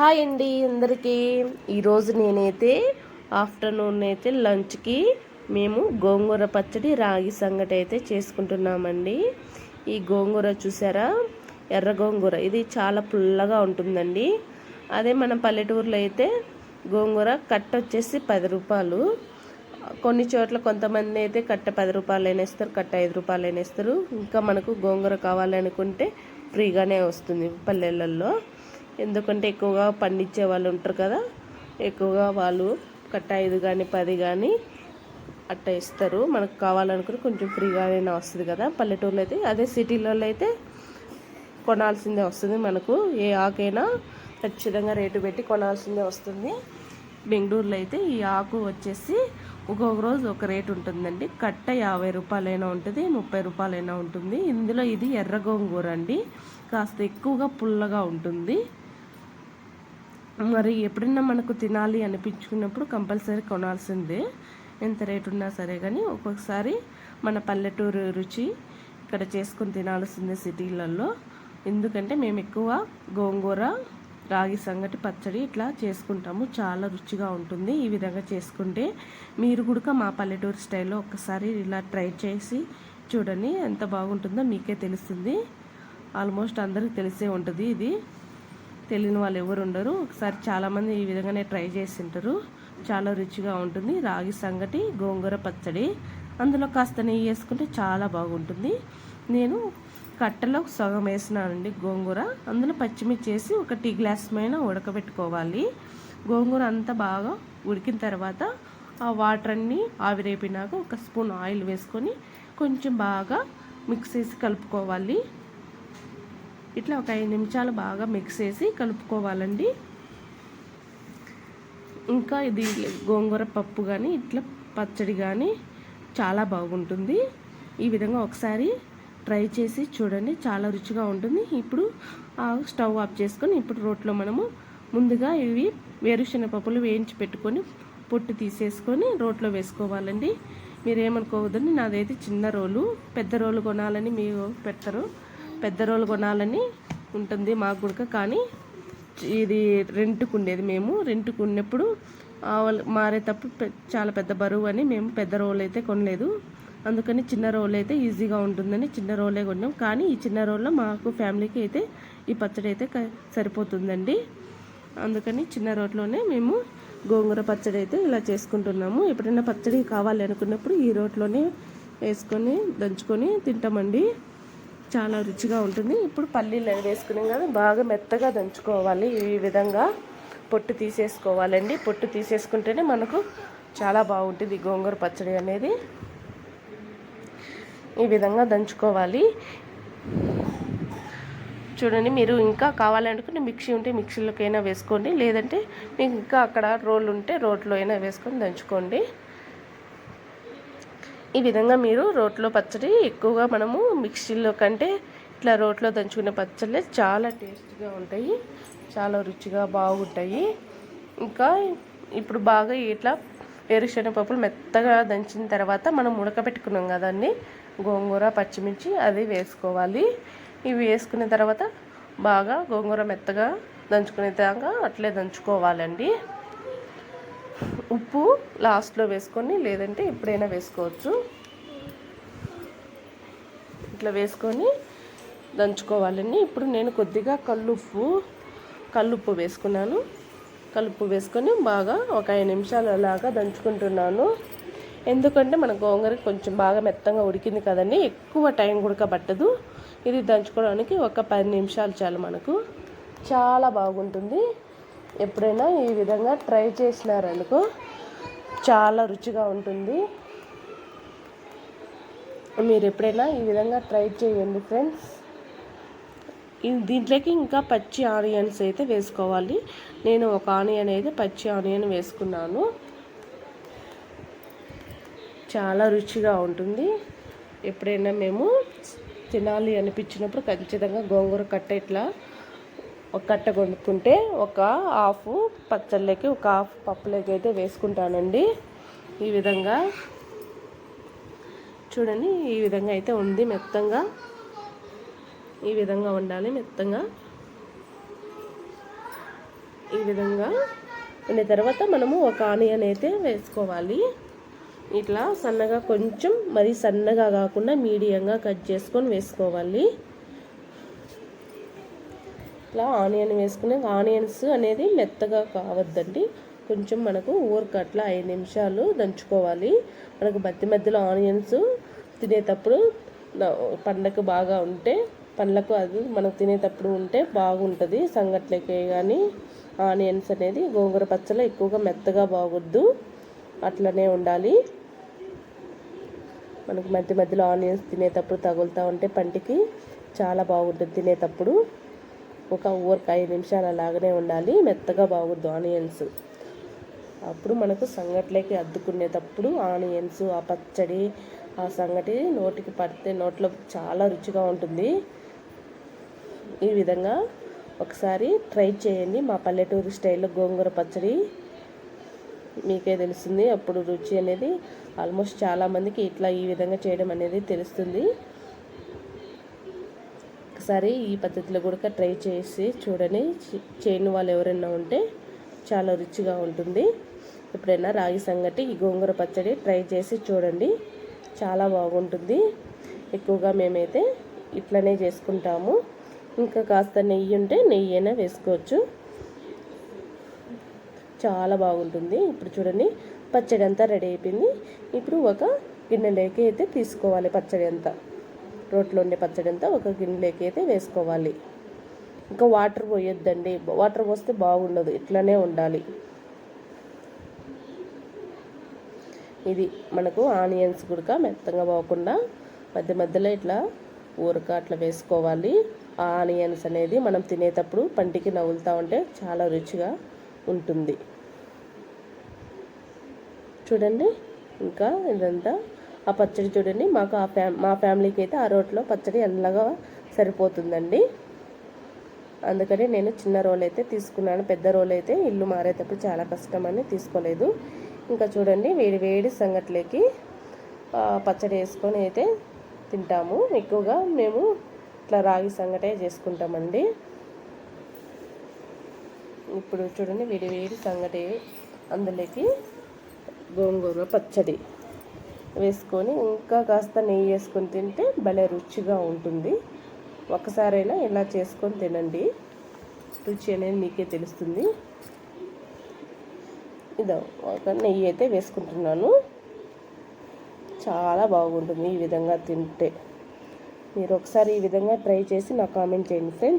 Hi అండి అందరికీ. ఈరోజు నేనైతే ఆఫ్టర్నూన్ అయితే లంచ్కి మేము గోంగూర పచ్చడి రాగి సంగటి అయితే చేసుకుంటున్నామండి. ఈ గోంగూర చూసారా? ఎర్ర గోంగూర. ఇది చాలా పుల్లగా ఉంటుందండి. అదే మన పల్లెటూరులో అయితే గోంగూర కట్ట వచ్చేసి పది రూపాయలు. కొన్ని చోట్ల కొంతమంది అయితే కట్ట పది రూపాయలు అయినా ఇస్తారు కట్ట ఐదు రూపాయలు అయినా ఇస్తారు. ఇంకా మనకు గోంగూర కావాలనుకుంటే ఫ్రీగానే వస్తుంది పల్లెలలో ఎందుకంటే ఎక్కువగా పండించే వాళ్ళు ఉంటారు కదా ఎక్కువగా వాళ్ళు కట్ట ఐదు కానీ పది కానీ అట్ట ఇస్తారు. మనకు కావాలనుకుని కొంచెం ఫ్రీగానే వస్తుంది కదా. పల్లెటూరులో అయితే అదే సిటీలలో అయితే కొనాల్సిందే వస్తుంది మనకు. ఏ ఆకైనా ఖచ్చితంగా రేటు పెట్టి కొనాల్సిందే వస్తుంది. బెంగళూరులో అయితే ఈ ఆకు వచ్చేసి ఒక్కొక్క రోజు ఒక రేటు ఉంటుందండి. కట్ట యాభై రూపాయలైనా ఉంటుంది ముప్పై రూపాయలైనా ఉంటుంది. ఇందులో ఇది ఎర్ర గోంగూర అండి. కాస్త ఎక్కువగా పుల్లగా ఉంటుంది. మరి ఎప్పుడైనా మనకు తినాలి అనిపించుకున్నప్పుడు కంపల్సరీ కొనాల్సిందే. ఎంత రేటు ఉన్నా సరే కానీ ఒక్కొక్కసారి మన పల్లెటూరు రుచి ఇక్కడ చేసుకొని తినాల్సిందే సిటీలలో. ఎందుకంటే మేము ఎక్కువ గోంగూర రాగి సంగటి పచ్చడి ఇట్లా చేసుకుంటాము. చాలా రుచిగా ఉంటుంది ఈ విధంగా చేసుకుంటే. మీరు కూడా మా పల్లెటూరు స్టైల్లో ఒక్కసారి ఇలా ట్రై చేసి చూడండి. ఎంత బాగుంటుందో మీకే తెలుస్తుంది. ఆల్మోస్ట్ అందరికి తెలిసే ఉంటుంది ఇది. తెలియని వాళ్ళు ఎవరు ఉండరు. ఒకసారి చాలామంది ఈ విధంగానే ట్రై చేసి ఉంటారు చాలా రుచిగా ఉంటుంది. రాగి సంగటి గోంగూర పచ్చడి. అందులో కాస్త నెయ్యి వేసుకుంటే చాలా బాగుంటుంది. నేను కట్టలో సగం వేసినానండి గోంగూర. అందులో పచ్చిమిర్చి వేసి ఒక టీ గ్లాస్ పైన ఉడకబెట్టుకోవాలి. గోంగూర అంతా బాగా ఉడికిన తర్వాత ఆ వాటర్ అన్నీ ఆవిరైపోయినాక ఒక స్పూన్ ఆయిల్ వేసుకొని కొంచెం బాగా మిక్స్ చేసి కలుపుకోవాలి. ఇట్లా ఒక ఐదు నిమిషాలు బాగా మిక్స్ చేసి కలుపుకోవాలండి. ఇంకా ఇది గోంగూర పప్పు కానీ ఇట్లా పచ్చడి కానీ చాలా బాగుంటుంది. ఈ విధంగా ఒకసారి ట్రై చేసి చూడండి చాలా రుచిగా ఉంటుంది. ఇప్పుడు ఆ స్టవ్ ఆఫ్ చేసుకొని ఇప్పుడు రోట్లో మనము ముందుగా ఇవి వేరుశనగపప్పులు వేయించి పెట్టుకొని పొట్టు తీసేసుకొని రోట్లో వేసుకోవాలండి. మీరు ఏమనుకోవద్దండి నాదైతే చిన్న రోలు పెద్ద రోలు కొనాలని మీరు పెడతారు పెద్ద రోలు కొనాలని ఉంటుంది మాకు కూడా కానీ ఇది రెంట్కు ఉండేది మేము రెంట్కు ఉన్నప్పుడు మారేటప్పుడు చాలా పెద్ద బరువు అని మేము పెద్ద రోలు అయితే కొనలేదు. అందుకని చిన్న రోల్ అయితే ఈజీగా ఉంటుందని చిన్న రోలే కొన్నాం. కానీ ఈ చిన్న రోల్లో మాకు ఫ్యామిలీకి అయితే ఈ పచ్చడి అయితే సరిపోతుందండి. అందుకని చిన్న రోట్లోనే మేము గోంగూర పచ్చడి అయితే ఇలా చేసుకుంటున్నాము. ఎప్పుడైనా పచ్చడి కావాలి అనుకున్నప్పుడు ఈ రోట్లోనే వేసుకొని దంచుకొని తింటామండి. చాలా రుచిగా ఉంటుంది. ఇప్పుడు పల్లీలు వేసుకున్నాం కదా బాగా మెత్తగా దంచుకోవాలి. ఈ విధంగా పొట్టు తీసేసుకోవాలండి. పొట్టు తీసేసుకుంటేనే మనకు చాలా బాగుంటుంది గోంగూర పచ్చడి అనేది. ఈ విధంగా దంచుకోవాలి. చూడండి మీరు ఇంకా కావాలనుకుంటే మిక్సీ ఉంటే మిక్సీలోకైనా వేసుకోండి. లేదంటే మీకు ఇంకా అక్కడ రోల్ ఉంటే రోట్లో అయినా వేసుకొని దంచుకోండి. ఈ విధంగా మీరు రోట్లో పచ్చడి ఎక్కువగా మనము మిక్సీలో కంటే ఇట్లా రోట్లో దంచుకునే పచ్చళ్ళే చాలా టేస్ట్గా ఉంటాయి. చాలా రుచిగా బాగుంటాయి. ఇంకా ఇప్పుడు బాగా ఇట్లా వేరుశనగపప్పులు మెత్తగా దంచిన తర్వాత మనం ఉడకబెట్టుకున్నాం కదండి గోంగూర పచ్చిమిర్చి అది వేసుకోవాలి. ఇవి వేసుకున్న తర్వాత బాగా గోంగూర మెత్తగా దంచుకునే దాకా అట్లే దంచుకోవాలండి. ఉప్పు లాస్ట్లో వేసుకొని లేదంటే ఎప్పుడైనా వేసుకోవచ్చు. ఇట్లా వేసుకొని దంచుకోవాలని. ఇప్పుడు నేను కొద్దిగా కల్లుప్పు కల్లుప్పు వేసుకున్నాను. కలుపు వేసుకొని బాగా ఒక ఐదు నిమిషాలు అలాగా దంచుకుంటున్నాను. ఎందుకంటే మన గోంగూర కొంచెం బాగా మెత్తంగా ఉడికింది కదండి ఎక్కువ టైం ఉడకబట్టదు ఇది దంచుకోవడానికి ఒక పది నిమిషాలు చాలు మనకు. చాలా బాగుంటుంది. ఎప్పుడైనా ఈ విధంగా ట్రై చేసినారనుకో చాలా రుచిగా ఉంటుంది. మీరు ఎప్పుడైనా ఈ విధంగా ట్రై చేయండి ఫ్రెండ్స్. దీంట్లోకి ఇంకా పచ్చి ఆనియన్స్ అయితే వేసుకోవాలి. నేను ఒక ఆనియన్ అయితే పచ్చి ఆనియన్ వేసుకున్నాను. చాలా రుచిగా ఉంటుంది. ఎప్పుడైనా మేము తినాలి అనిపించినప్పుడు ఖచ్చితంగా గోంగూర కట్ట ఇట్లా ఒక కట్ట కొనుక్కుంటే ఒక హాఫ్ పచ్చళ్ళకి ఒక హాఫ్ పప్పులకి అయితే వేసుకుంటానండి. ఈ విధంగా చూడండి ఈ విధంగా అయితే ఉంది మెత్తంగా. ఈ విధంగా ఉండాలి మెత్తంగా. ఈ విధంగా ఉండే తర్వాత మనము ఒక ఆనియన్ అయితే వేసుకోవాలి. ఇట్లా సన్నగా కొంచెం మరీ సన్నగా కాకుండా మీడియంగా కట్ చేసుకొని వేసుకోవాలి. ఇట్లా ఆనియన్ వేసుకుని ఆనియన్స్ అనేది మెత్తగా కావద్దండి. కొంచెం మనకు ఊరికి అట్లా ఐదు నిమిషాలు దంచుకోవాలి. మనకు మధ్య మధ్యలో ఆనియన్స్ తినేటప్పుడు న- పండగ బాగా ఉంటే పండ్లకు అది మనం తినేటప్పుడు ఉంటే బాగుంటుంది. సంగట్లకే కానీ ఆనియన్స్ అనేది గోంగూర పచ్చలో ఎక్కువగా మెత్తగా బాగొద్దు. అట్లనే ఉండాలి. మనకు మధ్య మధ్యలో ఆనియన్స్ తినేటప్పుడు తగులుతూ ఉంటే పంటికి చాలా బాగుంటుంది తినేటప్పుడు. ఒక ఊరికి ఐదు నిమిషాలు అలాగనే ఉండాలి. మెత్తగా బాగుద్దు ఆనియన్స్. అప్పుడు మనకు సంగట్లోకి అద్దుకునేటప్పుడు ఆనియన్స్ ఆ పచ్చడి ఆ సంగటి నోటికి పడితే నోట్లో చాలా రుచిగా ఉంటుంది. ఈ విధంగా ఒకసారి ట్రై చేయండి. మా పల్లెటూరు స్టైల్లో గోంగూర పచ్చడి మీకే తెలుస్తుంది. అప్పుడు రుచి అనేది ఆల్మోస్ట్ చాలామందికి ఇట్లా ఈ విధంగా చేయడం అనేది తెలుస్తుంది. ఒకసారి ఈ పద్ధతిలో కూడా ట్రై చేసి చూడని చేయని వాళ్ళు ఎవరైనా ఉంటే చాలా రుచిగా ఉంటుంది. ఎప్పుడైనా రాగి సంగటి ఈ గోంగూర పచ్చడి ట్రై చేసి చూడండి. చాలా బాగుంటుంది. ఎక్కువగా మేమైతే ఇట్లనే చేసుకుంటాము. ఇంకా కాస్త నెయ్యి ఉంటే నెయ్యి అయినా వేసుకోవచ్చు. చాలా బాగుంటుంది. ఇప్పుడు చూడండి పచ్చడి అంతా రెడీ అయిపోయింది. ఇప్పుడు ఒక గిన్నెలోకి అయితే తీసుకోవాలి పచ్చడి అంతా. రోట్లో ఉండే పచ్చడి అంతా ఒక గిన్నెలోకి అయితే వేసుకోవాలి. ఇంకా వాటర్ పోయొద్దండి. వాటర్ పోస్తే బాగుండదు. ఇట్లానే ఉండాలి. ఇది మనకు ఆనియన్స్ కూడా మెత్తగా పోకుండా మధ్య మధ్యలో ఇట్లా ఊరక అట్లా వేసుకోవాలి. ఆ ఆనియన్స్ అనేది మనం తినేటప్పుడు పంటికి నవ్వులుతూ ఉంటే చాలా రుచిగా ఉంటుంది. చూడండి. ఇంకా ఇదంతా ఆ పచ్చడి చూడండి. మాకు ఆ ఫ్యా మా ఫ్యామిలీకి అయితే ఆ రోట్లో పచ్చడి ఎల్లగా సరిపోతుందండి. అందుకని నేను చిన్న రోల్ అయితే తీసుకున్నాను. పెద్ద రోల్ అయితే ఇల్లు మారేటప్పుడు చాలా కష్టమని తీసుకోలేదు. ఇంకా చూడండి వేడి వేడి సంగట్లోకి పచ్చడి వేసుకొని అయితే తింటాము. ఎక్కువగా మేము ఇట్లా రాగి సంగటే చేసుకుంటామండి. ఇప్పుడు చూడండి వేడి వేడి సంగటి అందులోకి గోంగూర పచ్చడి. వేసుకొని ఇంకా కాస్త నెయ్యి వేసుకొని తింటే భలే రుచిగా ఉంటుంది. ఒకసారైనా ఇలా చేసుకొని తినండి. రుచి అనేది మీకే తెలుస్తుంది. ఇదో ఒక నెయ్యి అయితే వేసుకుంటున్నాను. చాలా బాగుంటుంది ఈ విధంగా తింటే. మీరు ఒకసారి ఈ విధంగా ట్రై చేసి నాకు కామెంట్ చేయండి ఫ్రెండ్స్.